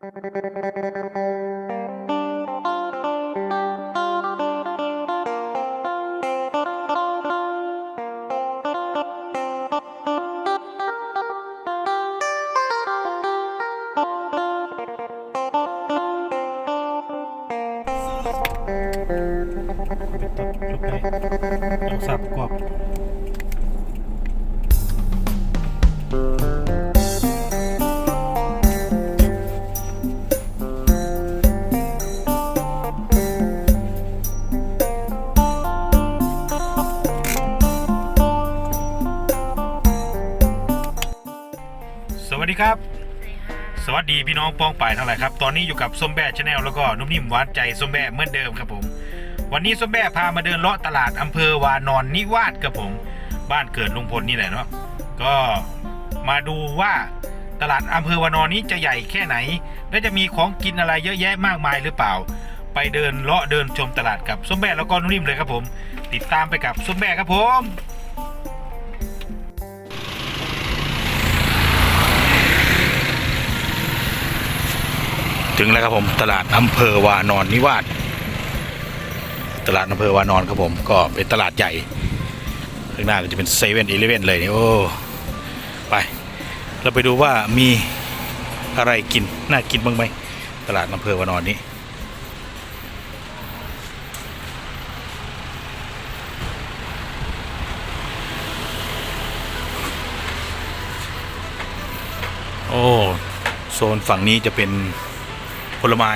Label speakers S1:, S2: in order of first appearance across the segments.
S1: Thank you. ดีพี่น้องป้องป่ายทั้งหลายครับ ตอนนี้อยู่กับส้มแบ่ชาแนลแล้วก็นุ่มนิ่มวานใจส้มแบ่เหมือนเดิมครับผม วันนี้ส้มแบ่พามาเดินเลาะตลาดอำเภอวานอนนิวาสครับผม บ้านเกิดลุงพลนี่แหละเนาะก็มาดูว่าตลาดอำเภอวานอนนี้จะใหญ่แค่ไหน และจะมีของกินอะไรเยอะแยะมากมายหรือเปล่า ไปเดินเลาะเดินชมตลาดกับส้มแบ่แล้วก็นุ่มนิ่มเลยครับผม ติดตามไปกับส้มแบ่ครับผม ถึงแล้วครับผมตลาดอำเภอวานอนนิวาสตลาดอำเภอวานอนครับผม ก็เป็นตลาดใหญ่ข้างหน้าก็จะเป็นเซเว่นอีเลเว่นเลยนี่โอ้ไป เราไปดูว่ามีอะไรกิน น่ากินบ้างไหมตลาดอำเภอวานอนนี้โอ้โซนฝั่งนี้จะเป็น ผลไม้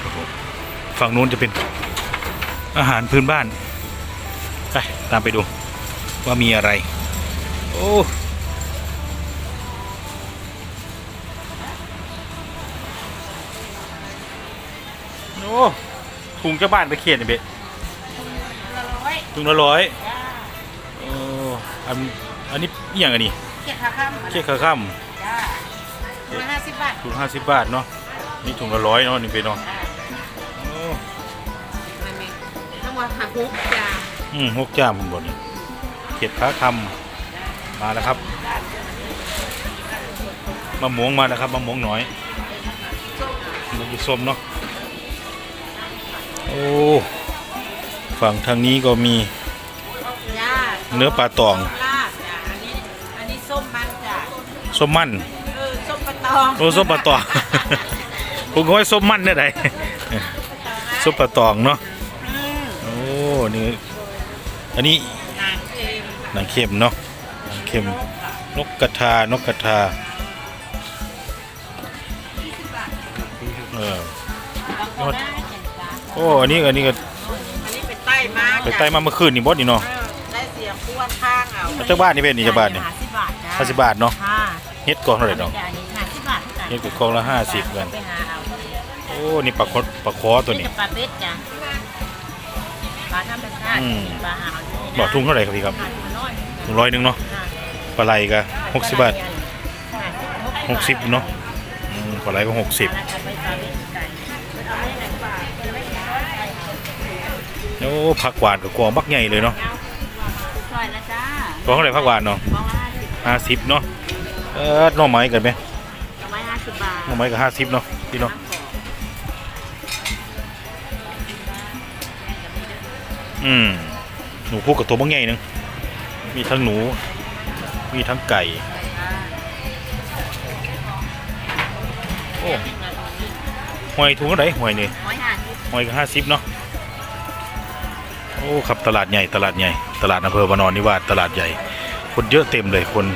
S1: ครับผมฝั่งนู้นจะเป็นอาหารพื้นบ้านไปตามไปดูว่ามีอะไร โอ้โอ้ถุงเจ้าบ้านไปเขียนนี่เบะ
S2: ละร้อย
S1: ถุงละร้อย
S2: จ้า
S1: โอ้อันอันนี้อหย่างอันนี้
S2: เก็บค่าข้ามมา
S1: เค้กข้าวข้าม
S2: จ้าถุงละห้าสิบบาท
S1: ถุงห้าสิบบาทเนาะนี่ถุงละร้อยเนาะนี่เป็นเนาะ
S2: จ้า
S1: โอ้
S2: มันมีทั้งหมดหักฮุกจ้า
S1: อืมหกจ้ามบนนี่เขียดค้าคำมาแล้วครับมะม่วงมาแล้วครับมะม่วงน้อยมันจะส้มเนาะโอ้ฝั่งทางนี้ก็มี
S2: จ้า
S1: เนื้อปลาตอง
S2: ลาบจ้าอันนี้ อันนี้ส้มมันจ้า
S1: ส้มมัน
S2: เออส้ม ปลาตอง
S1: โอ้ส้มปลาตองผมก็ว่าส้มมันเนี่ยไหนส้มปลาตองเนาะ
S2: อืม
S1: โอ้นี่อันนี้
S2: นางเค็ม
S1: หนังเค็มเนาะหนังเค็มนกกระทานกกระทาเออบา
S2: งคนได้เห็นจ้า
S1: โอ้อันนี้อันนี้ก็
S2: อันนี้เป็นใต้มา
S1: ไปไต่มาเมื่อคืนนี่บดนี่เนาะ
S2: เออได้เสียงพ้วนข้างเอา
S1: แล้วเจ้าบ้านนี่เป็นนี่เจ้าบ้านนี่
S2: ห้าสิบบาทจ้า
S1: ห้าสิบบาทเนาะ
S2: ค่ะ
S1: เฮ็ดกล่องเท่าไหร่เนาะ
S2: จ้า นี่ห้าสิบบาทจ้า
S1: เฮ็ดกล่องละห้าสิบกัน
S2: ไปหาเอา
S1: โอ้ นี่ปลาคดปลาคอตัวนี้
S2: นี่ปลาเป็ดจ้ะปลาธรรมชาติ
S1: อืม
S2: ปลาหาว
S1: บอกทุ่งเท่าไหร่ครับพี่ครับ
S2: ขาดมาน้อย
S1: ถุงร้อยหนึงเนาะ ปลาไหลก็หกสิบบาทหกสิบเนาะอืมปลาไหลก็หกสิบโอ้ผักหวานกับกวางบักใหญ่เลยเนาะ
S2: ซอยนะจ้าก
S1: วางเท่าไหร่ผักหวานเนาะ
S2: มองละห้าสิบ
S1: ห้าสิบเนาะ เออหน่อไม้กันไหม
S2: ดอกไม้ห้า สิบบาท
S1: หน่อไม้ก็ห้าสิบเนาะพี่เนาะอืมหนูพูดกับตัวบักใหญ่หนึงมีทั้งหนู มีทั้งไก่ โอ้หอยถุงเท่าไหร่หอยนี่
S2: ร้อยห้าสิบ
S1: หอยก็ห้าสิบเนาะโอ้ครับตลาดใหญ่ตลาดใหญ่ ตลาดอำเภอวานอนนิวาสตลาดใหญ่ คนเยอะเต็มเลยคน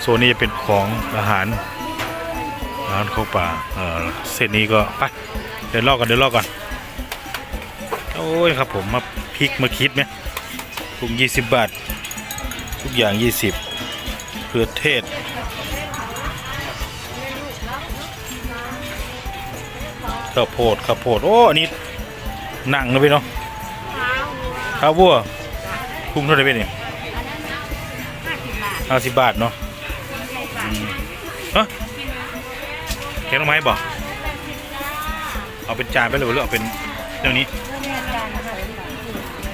S1: โซนนี้จะเป็นของอาหารอาเข้าป่าเออเส้นนี้ก็ไปเดินลอกกันเดินลอกกันโอ้ยครับผมมาพริกมาคิดไหมถุงยี่สิบบาท ทุกอย่างยี่สิบเพื่อเทศข้าวโพดข้าวโพดโอ้อันนี้หนังนะพี่เนาะ
S2: ข้าววัว
S1: ข้าววัวคุ้มเท่าไหร่พี่นี่
S2: ห้าสิบบาท
S1: ห้าสิบบาทเนาะ แกงหน่อไม้บ่เอาเป็นจานไปเลยหรือเอาเป็นเรื่องนี้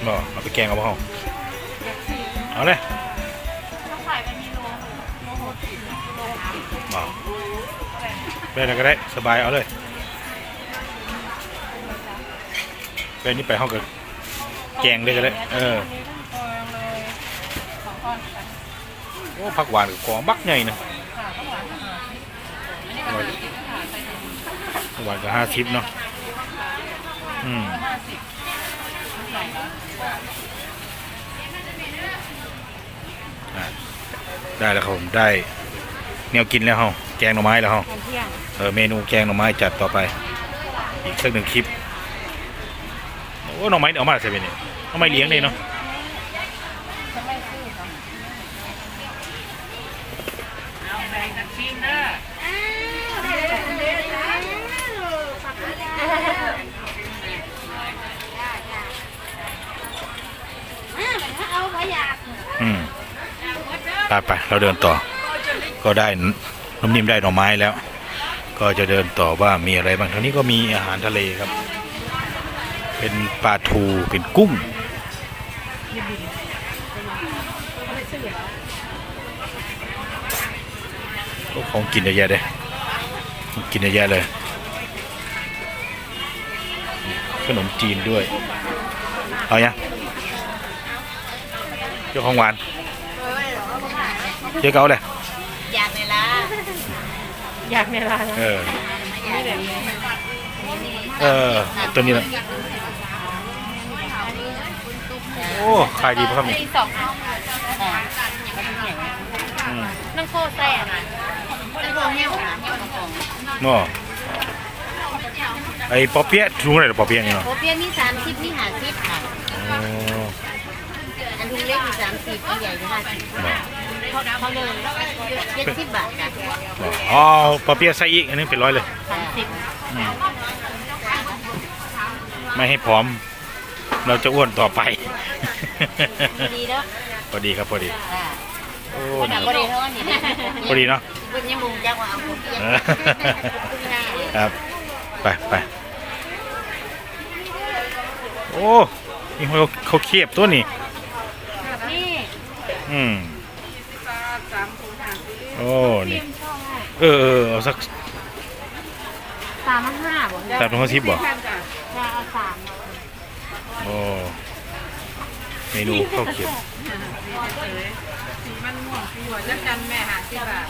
S1: บ่เอาไปแกงเอาบ่เอาเอาเลย
S2: ต้องขายไปมีโลโลหก
S1: ได้แล้วก็ได้สบายเอาเลยไปนี่ไปห้องกับแกงเลยก็ได้เออโอ้ผักหวานกับกองบักใหญ่นะผัก หวานกับห้าสิบเนาะอืมอะได้แล้วครับผมได้แนวกินแล้วเฮาแกงหน่อไม้แล้วเฮา
S3: ตอนเที่ยง
S1: เออเมนูแกงหน่อไม้จัดต่อไป อีกสักหนึ่งคลิปโอ้หน่อไม้เอามาใส่ไปเนี่ยหน่อไม้เลี้ยงเลยเนาะ
S3: จะไม่ซื้อค่ะเอาแบ่งกันกินเด้อ
S2: เอาไปอยาก
S1: อืมไปไปเราเดินต่อ ก็ได้น้ำนิ่มได้หน่อไม้แล้ว ก็จะเดินต่อว่ามีอะไรบ้างทางนี้ก็มีอาหารทะเลครับ เป็นปลาทูเป็นกุ้งของกินเยอะแยะเลยกินเยอะแยะเลย ขนมจีนด้วย เอายัง เจ้าของหวานเจ้าเก่าเลย
S2: อยากเลยล่ะ
S3: อยากในร้าน
S1: เออ
S3: นี่แบบนี้
S1: เออตัวนี้แหละโอ้ขายดีปะครับนี่
S2: ที่สอง
S1: อื
S2: อ่า
S1: ม
S2: น้ำโคแซ่บอะน้ำโคเหี้ยวอะเหี้ยวน้ำโค
S1: เนาะไอ้ปอเปี๊ยะถุงอะไรเหรอปอเปี๊ยะนี่เนาะ
S2: โอเปียมีสามสิบมีห้าสิบค่ะ
S1: อ๋อ
S2: อันทุง เล็กมีสามสิบอันใหญ่มีห้าสิบ
S1: เนาะ
S2: เขาเขาเลยเจ็ดสิบบาทค่ะ
S1: เนาะอ๋อปอเปี๊ยะใส่อีกอันนี้เป็นร้อยเลย
S2: สามสิบ
S1: อืมไม่ให้พร้อม เราจะอ้วนต่อไป
S2: ดีแล้ว
S1: พอดีครับพอดี
S2: อ่า
S1: โอ้
S2: คนหนั
S1: นี่
S2: กก็ดีเท่านี้
S1: พอดีเนาะ
S2: คุณยังมุงจักว่าเอาโอเปีย
S1: เออครับไปไปโอ้นี่เขาเขาเคียบตัวนี่
S2: นี่
S1: อืม
S3: สามถุงห้าสิบ
S1: โอ้นี่เออเออเอาสัก
S2: สามพันห้าบ่
S1: สามถุงห้าสิบบ่
S3: แค่จ้ะ
S2: จะเอาสาม
S1: โอ้เมนูข้าวเคียบ
S3: สีมันม่วงสีหัวจักจันแม่หาสิบบาท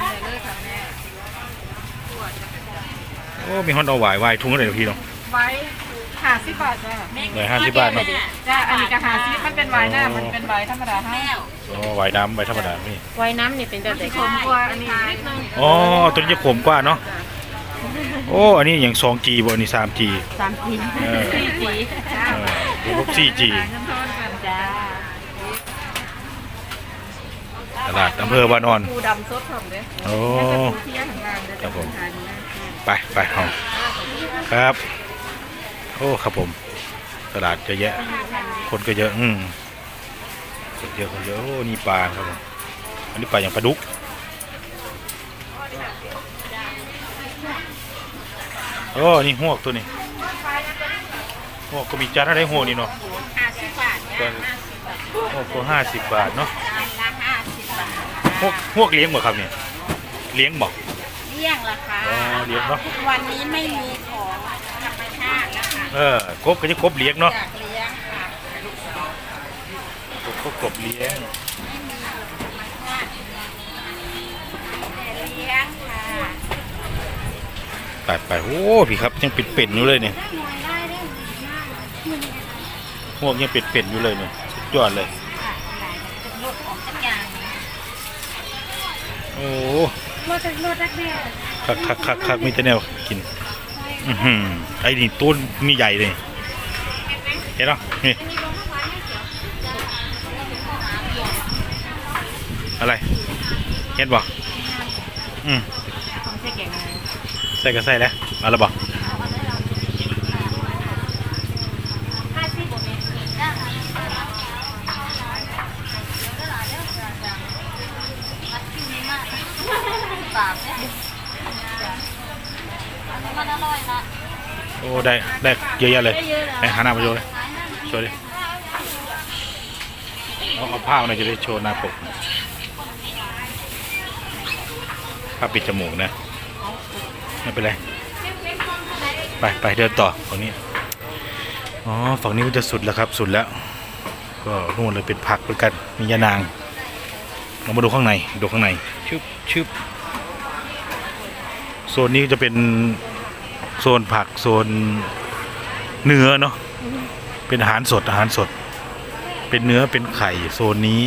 S3: ได้เลยค่ะแม่
S1: โอ้มีฮอนเอาหวายวายทุ่งอะไรเดี๋ยวพี่เนาะ
S3: ไว้ หาสิบบาทจ้ะ
S1: หน่วยห้าสิบบาทเนาะ
S3: จ้ะอันนี้ก็หาสิบมันเป็นไวน์หน้ามันเป็นไวน์ธรรมดาห้า
S1: โอ้หวายดำหวายธรรมดานี่
S2: ไว้น้ำนี่เป็นแบบไหน
S3: ขมกว่าอันนี้นิดนึง
S1: อ๋อตัวนี้จะขมกว่าเนาะโอ้อันนี้อย่างสองจีบ่อันนี้สามจี
S2: สามจี
S1: เออ
S2: สี่จี
S1: เออพวกสี่จี
S3: หาเงินทอนกัน
S2: จ้า
S1: ตลาดอำเภอวานอน
S3: ปูดำสดผมเด้
S1: โอ้
S3: ปูเที่ยงข้างล่างเด้
S1: ครับผม
S3: ทานนะ
S1: ไปไปเอาครับ โอ้ครับผมตลาดเยอะแยะ คนก็เยอะ อืมคนเยอะคนเยอะโอ้นี่ปลาครับผมอันนี้ปลาอย่างปลาดุกโอ้นี่หวกตัวนี้หวกก็มีจานอะไรหวกนี่เนาะ
S2: ห้าสิบบาท
S1: ก็
S2: จ้าห้าสิบบาท
S1: หวกก็ห้าสิบบาทเนาะ
S2: จานละห้าสิบบาท
S1: หวกหวกเลี้ยงบ่ครับเนี่ยเลี้ยงบ่
S2: เลี่ยงราคา
S1: อ๋อเลี้ยงเนาะ
S2: วันนี้ไม่มีของธรรมชาตินะคะ
S1: เออกบก็จะกบเลี้ยงเนาะ
S2: จากเลี้ยงค่ะ
S1: กบก็กบเลี้ยง
S2: ไม่มีธรรมชาติแต่เลี้ยงค่ะ
S1: ไปไปโอ้พี่ครับยังเป็ดๆอยู่เลยเนี่ย
S2: หน่วยได้ได้ดีมาก
S1: พวกยังเป็ดๆอยู่เลยเนี่ยสุดยอดเลย
S2: ค่ะหลายจุดลดของทุกอย่าง
S1: โอ้
S2: ลดลดรักแม่
S1: คักคักคักคักมีแต่แนวกินอือหือ ไอ้นี่ต้นนี่ใหญ่เลยเห็นเนาะนี่อะไรเห็นบ่อืม
S2: ของใส่แกงอะไร
S1: ใส่ก็ใส่แล้วเอาละบ่
S2: ห้าสิบจ้าปากเนี่ยมันอร่อยนะ
S1: โอ้ ได้ได้เยอะแยะเลยไปหาหน้ามาโชว์เลยโชว์ดิเอาเอาผ้ามาหน่อยจะได้โชว์หน้าปกผ้าปิดจมูกนะไม่เป็นไรไปไปเดินต่อฝั่งนี้อ๋อฝั่งนี้ก็จะสุดแล้วครับสุดแล้ว ก็นู่นเลยเป็นผักเหมือนกันมียานางเรามาดูข้างในดูข้างในชึบชึบโซนนี้จะเป็นโซนผักโซนเนื้อเนาะเป็นอาหารสดอาหารสด เป็นเนื้อเป็นไข่โซนนี้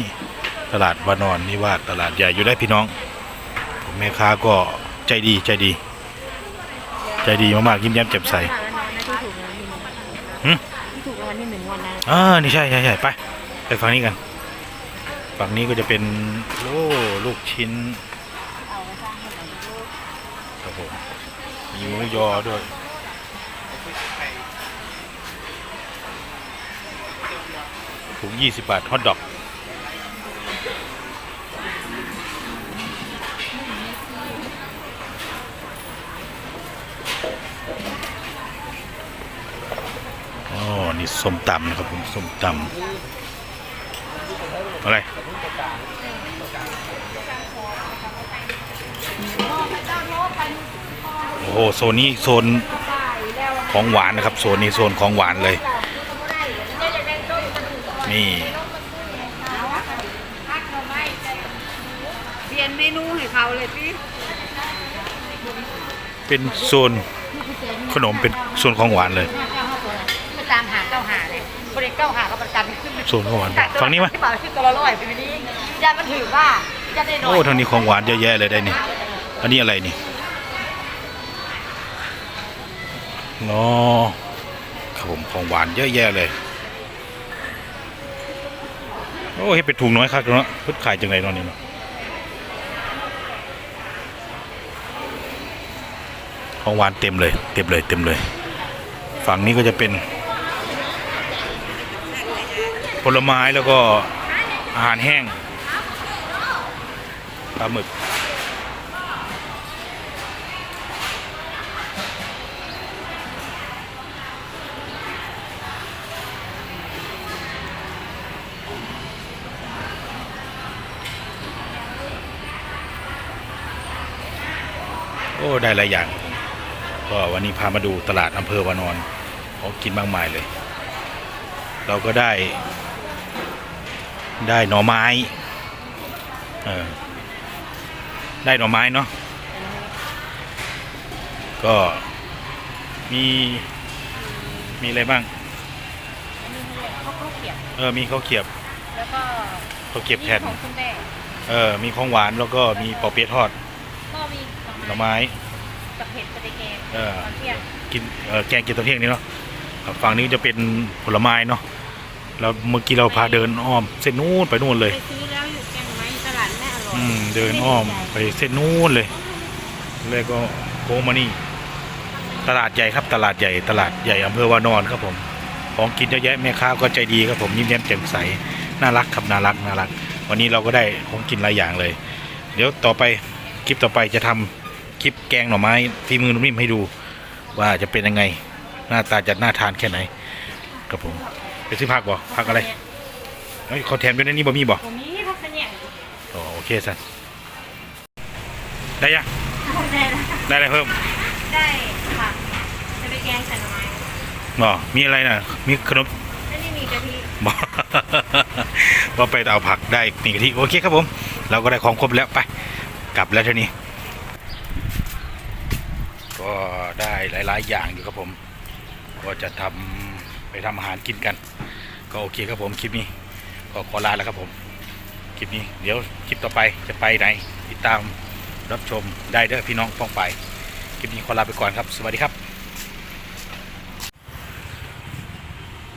S1: ตลาดวานอนนี่ว่าตลาดใหญ่อยู่ได้พี่น้องผมแม่ค้าก็ใจดีใจดี ใจดีมากๆยิ้มแย้มแจ่มใสหึ
S2: ที่ถูกรางวัลที่หนึ่งวันนั้น
S1: อ่านี่ใช่ใช่ใช่ไปไปฝั่งนี้กัน ฝั่งนี้ก็จะเป็นโอ้ลูกชิ้น ผมมีหมูยอด้วยถุงยี่สิบบาทฮอทดอกอ๋อนี่ส้มตำนะครับผมส้มตำอะไร อ้โหโซนนี้โซนของหวานนะครับโซนนี้โซนของหวานเลย นี่
S2: เปลี่ยนเมนูให้เขาเลยพี่
S1: เป็นโซนขนมเป็นโซนของหวานเลย
S2: ไปตามหาเก้าหาเลยบริเก้าหาเขาประกันขึ้น
S1: โซนของหวานฝั่งนี้ไหม
S2: ที่บอกขึ้นตัวละร้อยปีนี้ยามันถือว่าจะได้หน่อย
S1: โอ้ทางนี้ของหวานเยอะแยะเลยได้นี่อันนี้อะไรนี่ เนาะครับผมของหวานเยอะแยะเลย โอ้เฮ็ดเป็นถุงน้อยคักเนาะพิ่นขายจังไงเนาะนี่เนาะของหวานเต็มเลย เต็มเลยเต็มเลย ฝั่งนี้ก็จะเป็น ผลไม้แล้วก็อาหารแห้งปลาหมึก โอ้ได้หลายอย่างก็วันนี้พามาดูตลาดอำเภอวานอนของกินมากมายเลย เราก็ได้ ได้หน่อไม้เออได้หน่อไม้เนาะก็มีมีอะไรบ้าง
S2: เขาเขาเขียบ
S1: เออมีข้าวเกรียบ
S2: แล้วก็
S1: ข้าวเกรียบแผ่น
S2: ของคุณแม่
S1: เออมีของหวานแล้วก็มีปอเปี๊ยะทอด
S2: ก็มี
S1: หน่อไม้
S2: กับเผ็ดสเต็กแกง
S1: เออ
S2: ตอนเที่ยง
S1: กินเออแกงกินตอนเที่ยงนี้เนาะครับฝั่งนี้จะเป็นผลไม้เนาะแล้วเมื่อกี้เราพาเดินอ้อมเส้นนู้นไปนู่นเลย
S2: ไปซื้อแล้วอยู่แกงไม้ตลาดแม่อร่อย
S1: อืมเดินอ้อมไปเส้นนู้นเลย แล้วก็โค้งมานี่ ตลาดใหญ่ครับตลาดใหญ่ตลาดใหญ่อำเภอวานอนครับผม ของกินเยอะแยะแม่ค้าก็ใจดีครับผมยิ้มแย้มแจ่มใสน่ารักครับน่ารักน่ารัก วันนี้เราก็ได้ของกินหลายอย่างเลย เดี๋ยวต่อไปคลิปต่อไปจะทำ คลิปแกงหน่อไม้ฝีมือนุ่มนิ่มให้ดูว่าจะเป็นยังไง หน้าตาจะน่าทานแค่ไหนครับผมไปซื้อผักบ่ผักอะไรเฮ้ยขอแถมด้วยนะนี่บ่มีบ่
S2: ผมมีพักเสนียง
S1: อ๋อโอเคสันได้ยัง
S2: ได้แล้ว
S1: ได้อะไรเพิ่ม
S2: ได้ค่ะจะไปแกงใส่หน่อไม้
S1: บ่มีอะไรนะมีขนม
S2: แล้วนี่มีกะทิ
S1: บ่ว่าไปเอาผักได้มีกะทิโอเคครับผม เราก็ได้ของครบแล้วไป กลับแล้วเท่านี้ ก็ได้หลาย ๆ อย่างอยู่ครับผม ก็จะทำไปทำอาหารกินกัน ก็โอเคครับผมคลิปนี้ ก็ขอลาแล้วครับผมคลิปนี้เดี๋ยวคลิปต่อไปจะไปไหนติดตามรับชมได้เด้อพี่น้องฟ้องไปคลิปนี้ขอลาไปก่อนครับ สวัสดีครับ